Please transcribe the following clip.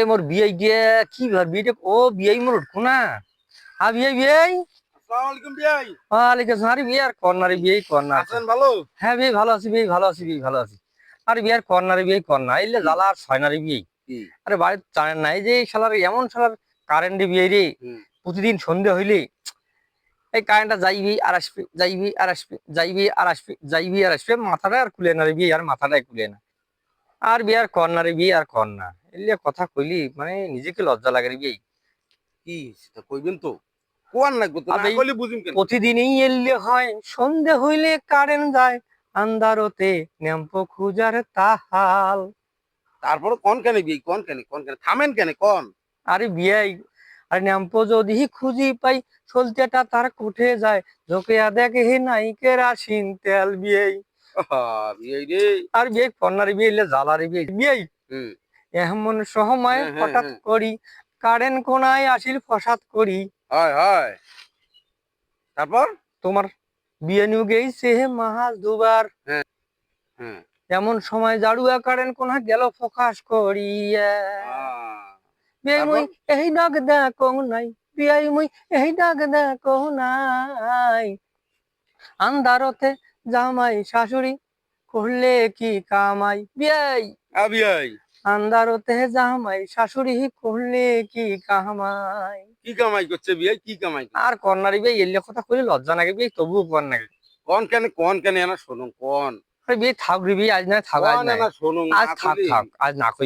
এই মোর বিয়ে দিয়ে কি ভার বিয়ে ও বিয়ে মোর উঠবো না। হ্যাঁ বিয়ে বিয়ে আসসালামু আলাইকুম ভাই ওয়ালাইকুম আসসালাম। আরে বিয়ে আর কর্নারে বিয়ে কর্নার আছেন ভালো? হ্যাঁ বিয়ে ভালো আছি বিয়ে ভালো আছি বিয়ে ভালো আছি। আরে বিয়ে আর কর্নারে বিয়ে কর্নার এলে জ্বালা আর ছয়নারে বিয়ে? আরে বাড়ির জানেন নাই যে শালার এমন শালার কারেন্টে বিয়ে রে। প্রতিদিন সন্ধে হইলে এই কারেন্টটা যাইবি আর আসবে যাইবি আর আসবে যাইবি আর আসবে যাইবি আর আসবে। মাথাটা আর খুলে না রে বিয়ে আর মাথাটাই খুলে না। আর বিয়ে আর কর্নারে বিয়ে আর কর্না এলে কথা কইলি মানে নিজেকে লজ্জা লাগে রে কি সেটা কইবেন তো? কোয়ান না গো তো? না আবে, কইলে বুঝিম কেন? প্রতিদিনই এলে হয় সন্ধে হইলে কারেন্ট যায় আন্দারতে নেম্পো খুঁজার তাহাল। তারপরে কোন কেন বিয়ে কোন কেন কোন কেন? থামেন কেন কোন? আরে বিয়াই আরে নেম্পো যদি খুঁজি পাই চলতেটা তার কুঠে যায় ঝোঁকে দেখে হে নাইকের আসিন তেল বিয়াই। আহা, বিয়ে রে। আর বিয়ে কন্যার বিয়ে এলে জ্বালারে বিয়ে বিয়াই হুম। এমন সময় হ্যাঁ, হ্যাঁ, হঠাৎ হ্যাঁ। করি কারেন্ট কোনায় আসিল ফসাদ করি। হয় হয়। তারপর? তোমার বিয়ে নিউ গেছে মাহাজ দুবার। এমন সময় জাড়ুয়া কারেন্ট কোনা গেল ফোকাস করিয়া। বিয়াই মুই এই ডাক দেখো নাই বিয়াই মুই এই ডাক দেখো নাই। আন্দারতে জামাই শাশুড়ি করলে কি কামাই বিয়াই। আ বিয়ে আন্দারতে জামাই শাশুড়ি করলে কি কামাই? কি কামাই করছে বিয়ে কি কামাই? আর কন্যারি বিয়ে এলে কথা কইলে লজ্জা নাগে বিয়ে তবুও কর নাগে। কোন কেন কোন কেন এনা শুনুন কোন। বিয়ে থাক বিয়ে আজ না থাক আজ কোন না শুনুন আজ থাক থাক আজ না কই